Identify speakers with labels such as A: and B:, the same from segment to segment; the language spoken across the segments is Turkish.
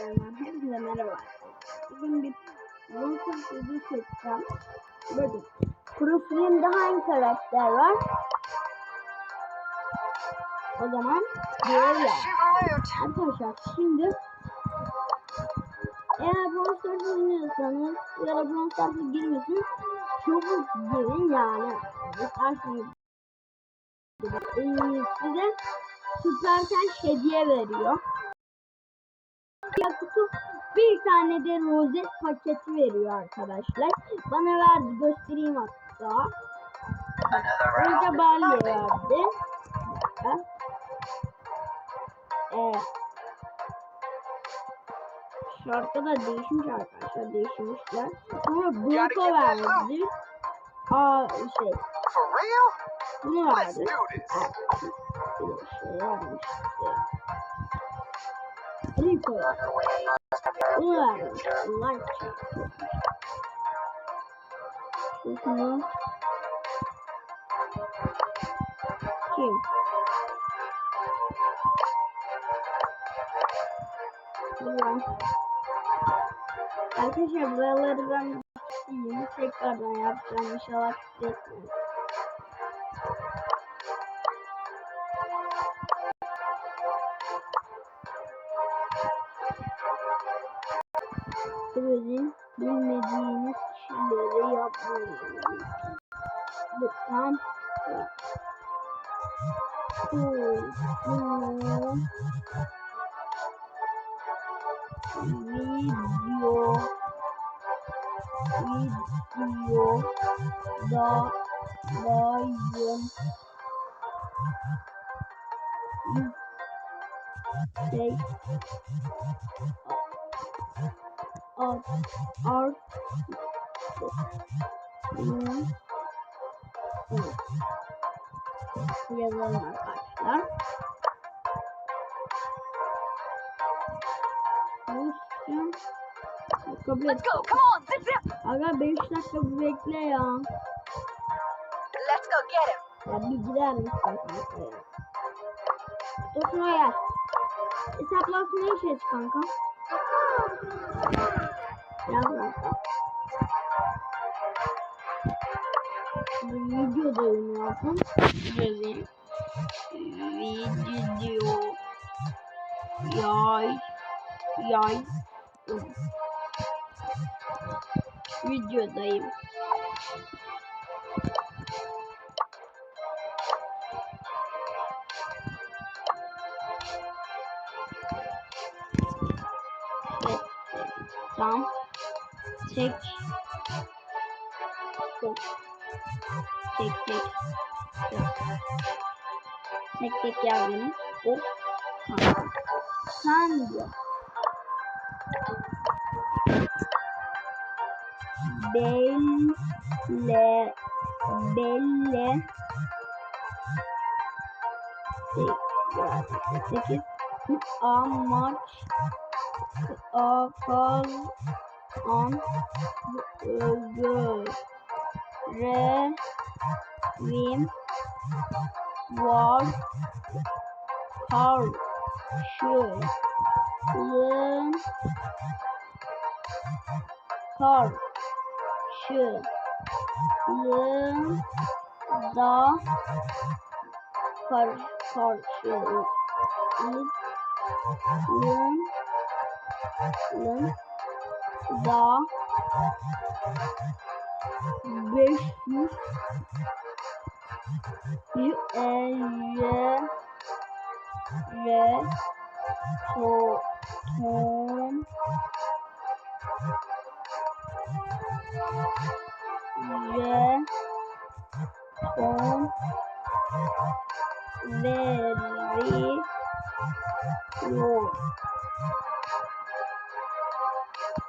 A: kanalından hepinize merhaba. Bugün bir Roblox videosu çekeceğim. Bakın. Profilimde hangi karakter var? O zaman diğer ya. Arkadaşlar şimdi eğer Stars oynuyorsanız ya da Stars'a girmiyorsanız çabuk girin yani. Ee, size Süpersen hediye veriyor. Bir tane de rozet paketi veriyor arkadaşlar. Bana verdi göstereyim hatta. Önce Barley verdi. Evet. Şarkı da değişmiş arkadaşlar değişmişler. Sonra Bronco verdi. Aa şey bunu verdi. Evet, bir şey vermişti. Rico. Allah için. Şunu kim? Ulan. Arkadaşlar buraları ben sileyim. Tekrardan yapacağım. İnşallah etmez. Lütfen. Bu video video da dayım şey ar ar Hmm. Evet. Yazalım arkadaşlar. Kabul et.
B: Let's go. Come on. Zip zip.
A: Aga 5 dakika bekle ya.
B: Let's go get him.
A: Ya bir gider misin? Dur şuna gel. Hesaplaşmaya geç kanka. Gel kanka. Videodayım lazım. Yazayım. Video. Yay. Yay. Videodayım. Evet. Tam. Tek. Tek tek. Tek tek yazdım. O. Tamam. Sen diyor. Belle. Belle. Sekiz. Amaç akal an görevim var karşılığın karşılığında kar karşılığın da 500 y e r r to ton r ton veriyor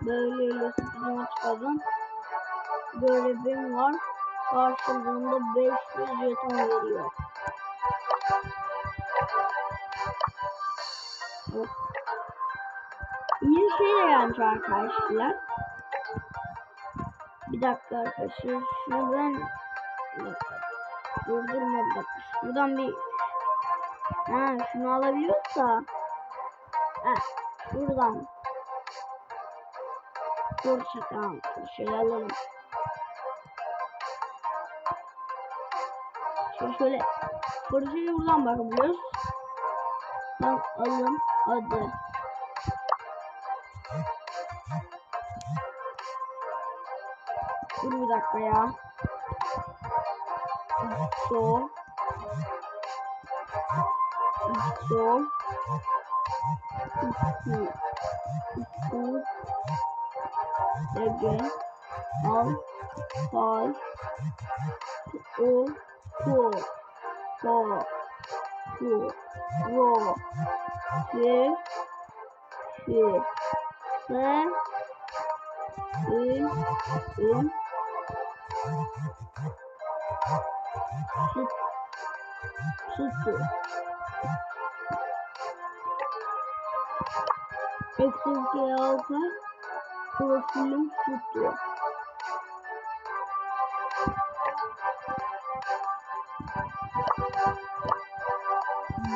A: Böyle sıkıntı çıkardım. Görevim var. Karşılığında 500 jeton veriyor. İyi şey gelmiş arkadaşlar. Bir dakika arkadaşlar. Şuradan. Durdurma bir dakika. Şuradan bir Ha şunu alabiliyorsa. Ha şuradan Fırça tamam. Fırçayı alalım. Şöyle şöyle. Fırçayı buradan bakabiliyoruz. Tamam alın. Hadi. Dur bir dakika ya. So. So. İki. İki. Ege. Al. Fay. O. Ko. Ko. Ku. Ro. Şi. Şi. Se. Ün. Süt. Sütü. Eksi altı. Profilim sütü.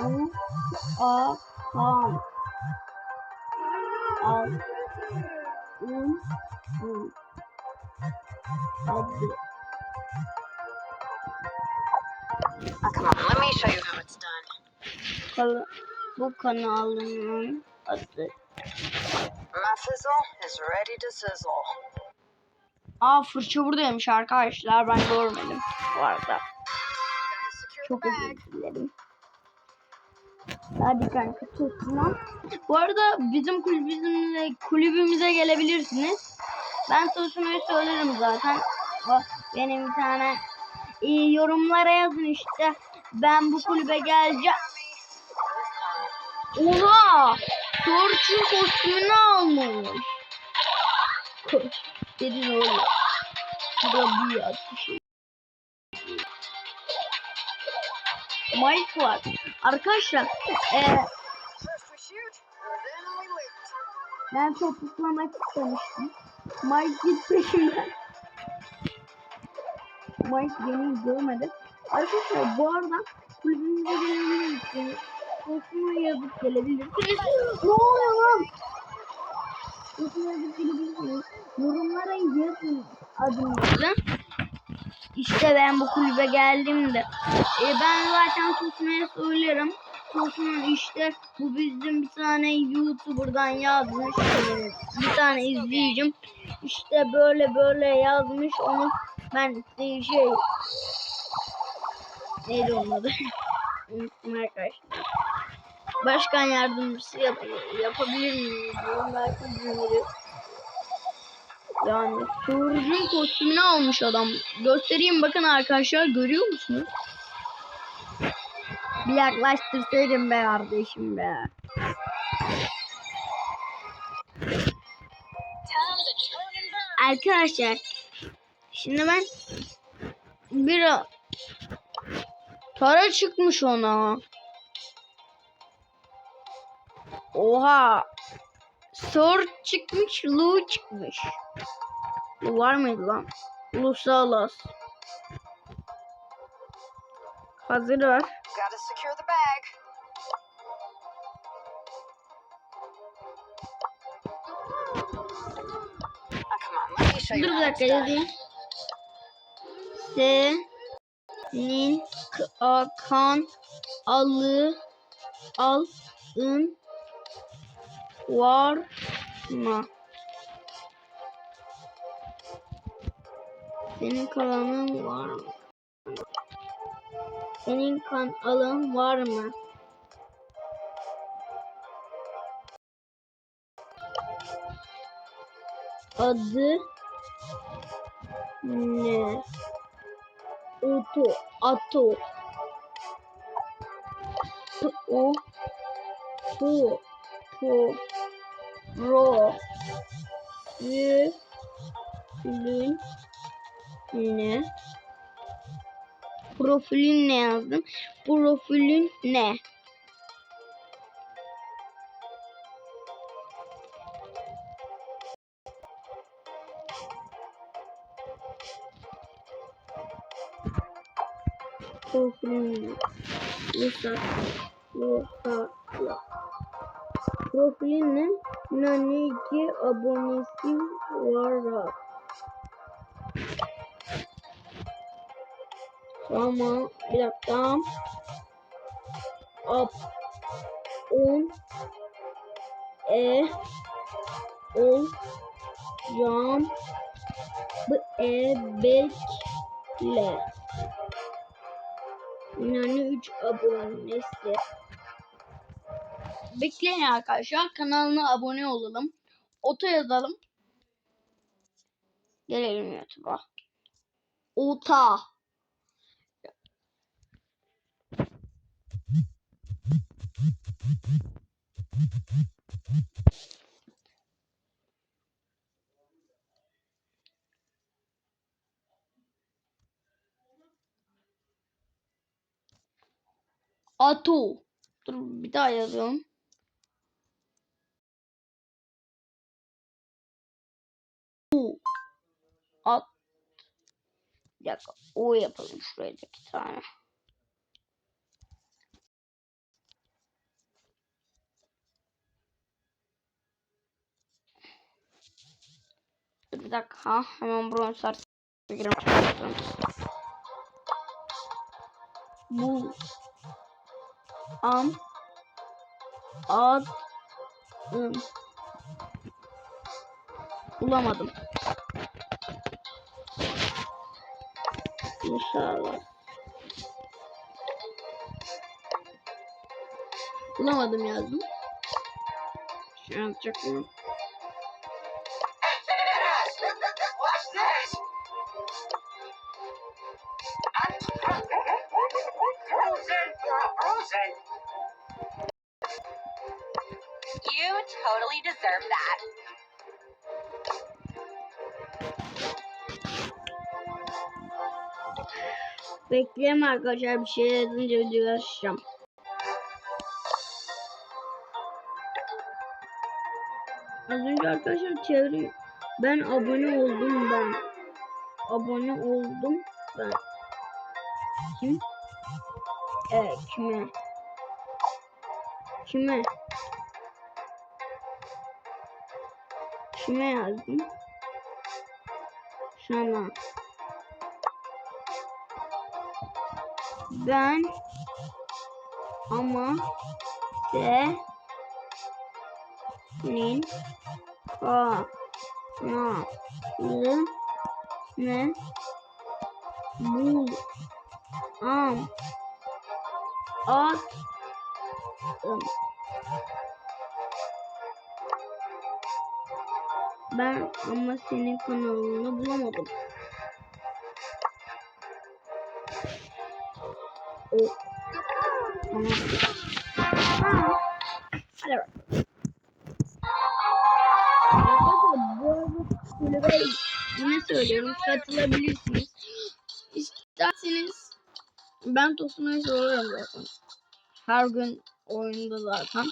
A: Bu a kan. Al. Un. Adı.
B: Oh, come on, let me show you how it's done.
A: Bu kanalımın adı.
B: My fizzle is ready to sizzle.
A: Aa fırça buradaymış arkadaşlar. Ben görmedim bu arada. Çok özür dilerim. Hadi kanka tutma. Bu arada bizim kulübümüze, kulübümüze gelebilirsiniz. Ben Tosuna'yı söylerim zaten. O benim bir tane e, yorumlara yazın işte. Ben bu kulübe geleceğim. Oha! Torç'un kostümünü almış. Dedin oğlum. Şurada bir ateş. Mike var. Arkadaşlar e, ben topuklamak istemiştim. Mike git peşimden. Mike beni görmedi. Arkadaşlar bu arada kulübümüze gelebilirsiniz. Kostümü yazıp gelebilirsiniz. Ne oluyor lan? Kostümü yazıp gelebilirsiniz. Yorumlara yazın adınızı. İşte ben bu kulübe geldim de. E, ben zaten Tosun'a söylerim. Tosun işte bu bizim bir tane YouTuber'dan yazmış. Bir tane izleyicim. İşte böyle böyle yazmış. Onu ben şey neydi onun adı? Unuttum arkadaşlar. Başkan yardımcısı yap yapabilir miyim? Belki bilmiyorum. Yani Surge'un kostümünü almış adam. Göstereyim bakın arkadaşlar görüyor musunuz? Bir yaklaştırsaydım be kardeşim be. Arkadaşlar şimdi ben bir para çıkmış ona. Oha. Sword çıkmış, Lu çıkmış. Lu var mıydı lan? Hazır
B: on, let me show you
A: Dur bir dakika yazayım. Senin kan alı alın var mı? Senin kanalın var mı? Senin kanalın var mı? Adı ne? Oto, ato. O po po ro y lün ne? Profilin ne yazdım? Profilin ne? Profilin ne? Lusa, lusa, Profilin ne? Nani 2 abonesi var. Tamam. Bir dakika. Ab 10 e. Ol cam b. E. Bekle yani 3 abonesi. Bekleyin arkadaşlar. Kanalına abone olalım. Ota yazalım. Gelelim YouTube'a. Ota Atu. Dur bir daha yazalım. U. At. Bir dakika. O yapalım şuraya da iki tane. Bir dakika. Hemen bronz sarsı girmek Bu am ad ım. bulamadım. İnşallah. Bulamadım yazdım. Şey yapacak mı?
B: Totally deserve that.
A: Bekleyelim arkadaşlar bir şey yazınca video açacağım. Az önce arkadaşlar çeviri ben abone oldum ben. Abone oldum ben. Kim? Evet kime? Kime? Kime yazdım? Sana. Ben ama senin kanalını bul am attım. Ben ama senin kanalını bulamadım. O. Tamam. Ha. Hadi yine söylüyorum katılabilirsiniz. İsterseniz ben Tosuna'yı soruyorum zaten. Her gün oyunda zaten.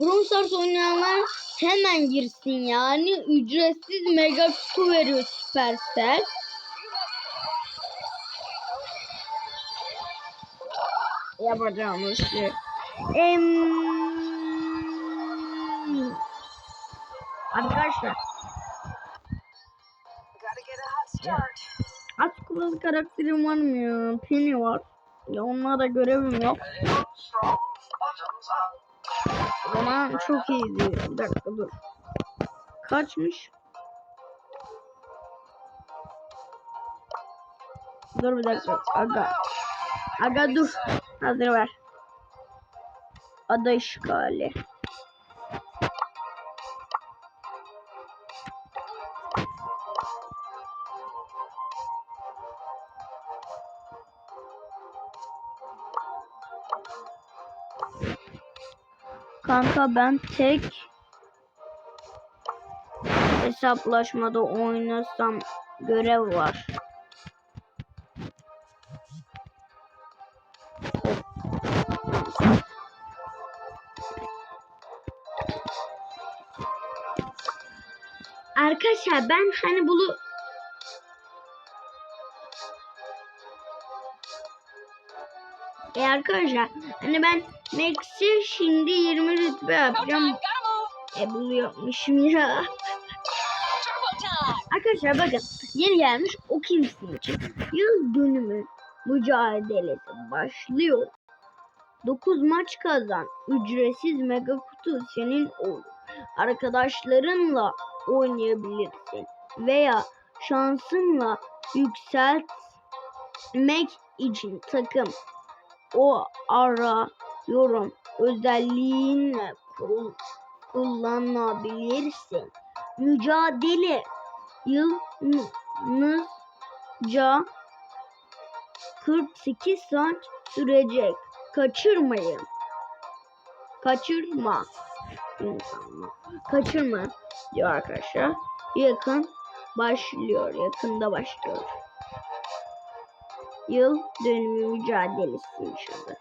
A: Brawl oynayanlar hemen girsin yani ücretsiz mega kutu veriyor Supercell. Yapacağımız şey. Em... Arkadaşlar
B: Gotta get a hot start.
A: Aç kuralı karakterim var mı ya? Penny var. Ya onlara da görevim yok. Zaman çok iyiydi. Bir dakika dur. Kaçmış? Dur bir dakika. Aga. Aga dur. Hazır ver. Ada işgali. Kanka ben tek hesaplaşmada oynasam görev var. Arkadaşlar ben hani bunu E arkadaşlar hani ben Max'i şimdi 20 rütbe yapacağım. E buluyormuşum ya. Arkadaşlar bakın yeni gelmiş o kimsin için yıl dönümü mücadelesi başlıyor. 9 maç kazan. Ücretsiz mega kutu senin olur. Arkadaşlarınla oynayabilirsin. Veya şansınla yükseltmek için takım o arıyorum özelliğinle kul- kullanabilirsin. Mücadele yalnızca 48 saat sürecek. Kaçırmayın. Kaçırma. Kaçırma diyor arkadaşlar. Yakın başlıyor. Yakında başlıyor. Yıl dönümü mücadelesiymiş adı.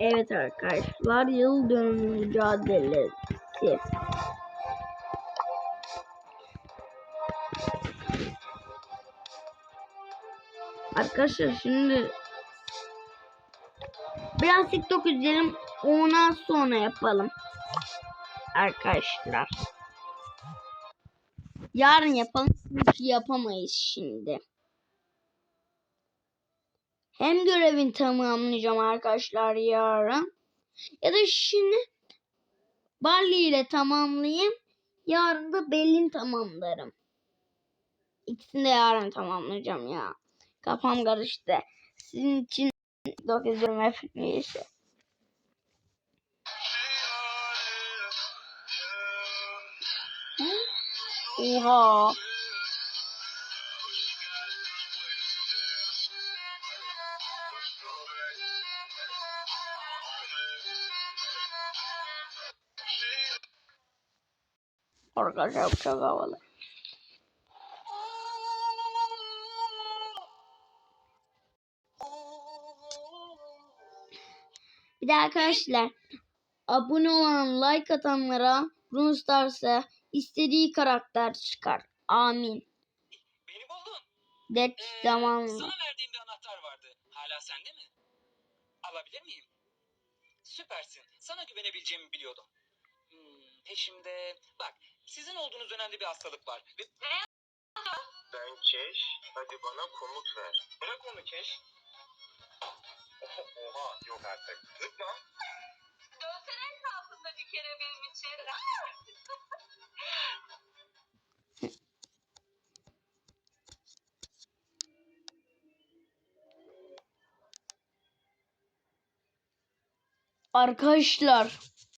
A: Evet arkadaşlar yıl dönümü mücadelesi. Arkadaşlar şimdi biraz TikTok izleyelim. Ondan sonra yapalım. Arkadaşlar. Yarın yapalım. Çünkü yapamayız şimdi. Hem görevini tamamlayacağım arkadaşlar yarın. Ya da şimdi Barley ile tamamlayayım. Yarın da Bellin tamamlarım. İkisini de yarın tamamlayacağım ya. Kafam karıştı. Sizin için TikTok izliyorum Oha. Arkadaşlar çok havalı. Bir de arkadaşlar abone olan like atanlara Brawl Stars'a istediği karakter çıkar. Amin.
C: Beni buldun.
A: Det
C: Ee,
A: zaman
C: Sana verdiğim bir anahtar vardı. Hala sende mi? Alabilir miyim? Süpersin. Sana güvenebileceğimi biliyordum. Hmm, peşimde... Bak, sizin olduğunuz önemli bir hastalık var. Ve...
D: Ben Keş. Hadi bana komut ver. Bırak onu Keş. Oha yok artık. Zıpla.
E: Dönsene etrafında bir kere benim için.
A: arkadaşlar